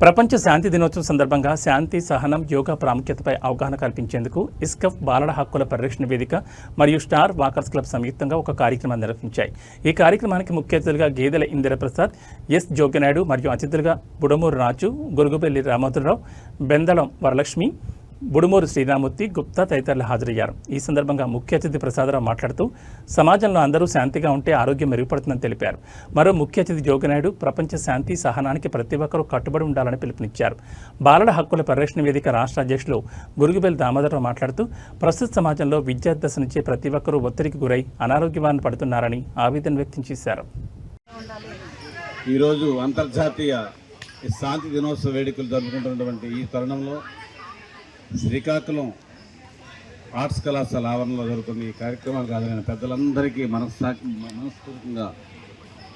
ప్రపంచ శాంతి దినోత్సవం సందర్భంగా శాంతి సహనం యోగా ప్రాముఖ్యతపై అవగాహన కల్పించేందుకు ఇస్కఫ్ బాలల హక్కుల పరిరక్షణ వేదిక మరియు స్టార్ వాకర్స్ క్లబ్ సంయుక్తంగా ఒక కార్యక్రమాన్ని నిర్వహించాయి. ఈ కార్యక్రమానికి ముఖ్య అతిథులుగా గేదెల ఇందిరప్రసాద్ ఎస్ జోగినాయుడు మరియు అతిథులుగా బుడమూరు రాజు గురుగుబెల్లి రామోదరరావు బెందళం వరలక్ష్మి బుడుమూరు శ్రీరామూర్తి గుప్తా తదితరులు హాజరయ్యారు. ఈ సందర్భంగా ముఖ్య అతిథి ప్రసాదరావు మాట్లాడుతూ సమాజంలో అందరూ శాంతిగా ఉంటే ఆరోగ్యం మెరుగుపడుతుందని తెలిపారు. మరో ముఖ్య అతిథి జోగినాయుడు ప్రపంచ శాంతి సహనానికి ప్రతి ఒక్కరూ కట్టుబడి ఉండాలని పిలుపునిచ్చారు. బాలల హక్కుల పరిరక్షణ వేదిక రాష్ట్ర అధ్యక్షులు గురుగుబెల్ దామోదరరావు మాట్లాడుతూ ప్రస్తుత సమాజంలో విద్యార్థి దశ నుంచే ప్రతి ఒక్కరూ ఒత్తిడికి గురై అనారోగ్యవాన్ని పడుతున్నారని ఆవేదన వ్యక్తం చేశారు. ఈరోజు అంతర్జాతీయ శాంతి దినోత్సవ వేడుకలు జరుపుకుంటున్నటువంటి ఈ తరుణంలో శ్రీకాకుళం ఆర్ట్స్ కళాశాల ఆవరణలో జరుగుతున్న ఈ కార్యక్రమానికి హాజరైన పెద్దలందరికీ మనస్సా మనస్ఫూర్తిగా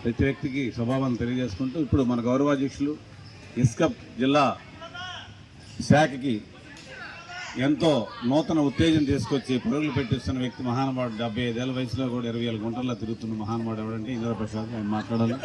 ప్రతి వ్యక్తికి స్వభావం తెలియజేసుకుంటూ ఇప్పుడు మన గౌరవాధ్యక్షులు ఇస్కప్ జిల్లా శాఖకి ఎంతో నూతన ఉత్తేజం తీసుకొచ్చి పరుగులు పెట్టిస్తున్న వ్యక్తి మహానుభావుడు డెబ్బై ఐదేళ్ళ వయసులో కూడా ఇరవై ఏళ్ళ గుంటల్లో తిరుగుతున్న మహానుభావుడు ఎవరంటే ఇంద్రప్రసాద్ ఆయన మాట్లాడాలి.